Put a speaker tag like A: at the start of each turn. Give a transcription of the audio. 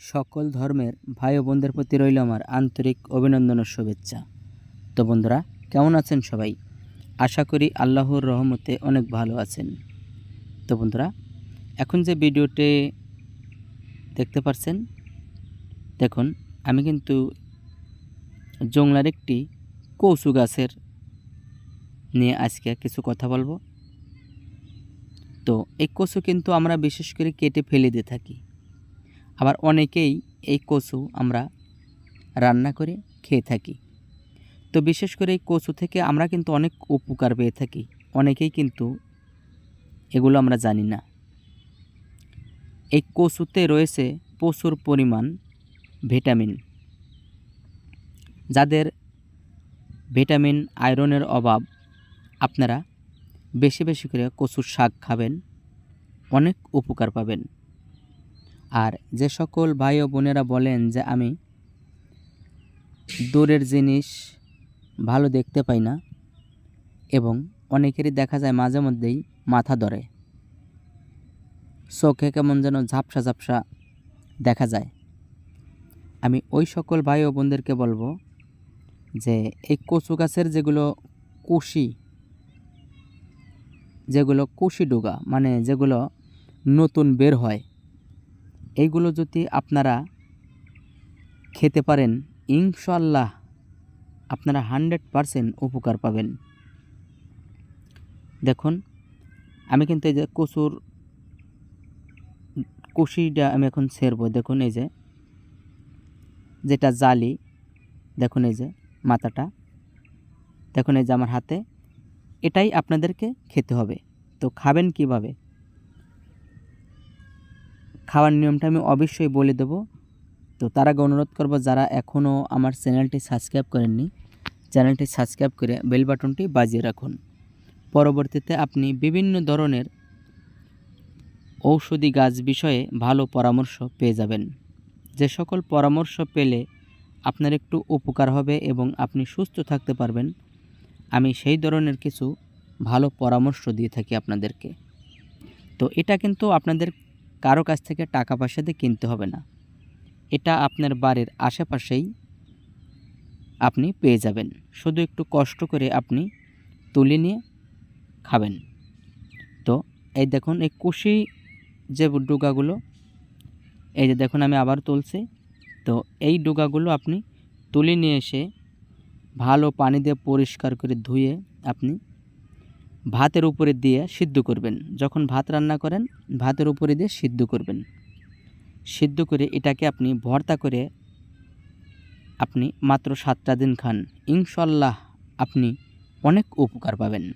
A: সকল ধর্মের ভাই ও বোনদের প্রতি রইল আমার আন্তরিক অভিনন্দন ও শুভেচ্ছা। তো বন্ধুরা, কেমন আছেন সবাই? আশা করি আল্লাহর রহমতে অনেক ভালো আছেন। তো বন্ধুরা, এখন যে ভিডিওটি দেখতে পাচ্ছেন দেখুন, আমি কিন্তু জংলার একটি কৌসু গাছের নিয়ে আজকে কিছু কথা বলব। তো এই কচু কিন্তু আমরা বিশেষ করে কেটে ফেলে দিয়ে থাকি। আবার অনেকেই এই কচু আমরা রান্না করে খেয়ে থাকি। তো বিশেষ করে এই কচু থেকে আমরা কিন্তু অনেক উপকার পেয়ে থাকি। অনেকেই কিন্তু এগুলো আমরা জানি না। এই কচুতে রয়েছে প্রচুর পরিমাণ ভিটামিন। যাদের ভিটামিন, আয়রনের অভাব, আপনারা বেশি বেশি করে কচুর শাক খাবেন, অনেক উপকার পাবেন। আর যে সকল ভাই ও বোনেরা বলেন যে আমি দূরের জিনিস ভালো দেখতে পাই না এবং অনেকেরই দেখা যায় মাঝে মধ্যেই মাথা ধরে। চোখে কেমন যেন ঝাপসা ঝাপসা দেখা যায়। আমি ওই সকল ভাই ও বোনদেরকে বলব যে এই কচু গাছের যেগুলো কুশি যেগুলো কুশি ডোগা মানে যেগুলো নতুন বের হয় এইগুলো যদি আপনারা খেতে পারেন ইনশাল্লাহ আপনারা হান্ড্রেড পারসেন্ট উপকার পাবেন। দেখুন, আমি কিন্তু এই যে কচুর কুশিটা আমি এখন ছেড়বো। দেখুন এই যে, যেটা জালি, দেখুন এই যে মাথাটা, দেখুন এই যে আমার হাতে, এটাই আপনাদেরকে খেতে হবে। তো খাবেন কীভাবে? খাওয়ার নিয়মটা আমি অবশ্যই বলে দেব। তো তার আগে অনুরোধ করব, যারা এখনও আমার চ্যানেলটি সাবস্ক্রাইব করেননি, চ্যানেলটি সাবস্ক্রাইব করে বেল বাটনটি বাজিয়ে রাখুন। পরবর্তীতে আপনি বিভিন্ন ধরনের ঔষধি গাছ বিষয়ে ভালো পরামর্শ পেয়ে যাবেন। যে সকল পরামর্শ পেলে আপনার একটু উপকার হবে এবং আপনি সুস্থ থাকতে পারবেন। আমি সেই ধরনের কিছু ভালো পরামর্শ দিয়ে থাকি আপনাদেরকে। তো এটা কিন্তু আপনাদের কারও কাছ থেকে টাকা পয়সা দিয়ে কিনতে হবে না। এটা আপনার বাড়ির আশেপাশেই আপনি পেয়ে যাবেন। শুধু একটু কষ্ট করে আপনি তুলে নিয়ে খাবেন। তো এই দেখুন, এই কুশি যে ডুগাগুলো, এই যে দেখুন, আমি আবার তুলছি। তো এই ডোগাগুলো আপনি তুলে নিয়ে এসে ভালো পানি দিয়ে পরিষ্কার করে ধুয়ে আপনি ভাতের উপরে দিয়ে সিদ্ধ করবেন। যখন ভাত রান্না করেন, ভাতের উপরে দিয়ে সিদ্ধ করবেন। সিদ্ধ করে এটাকে আপনি ভর্তা করে আপনি মাত্র সাতটা দিন খান। ইনশাল্লাহ আপনি অনেক উপকার পাবেন।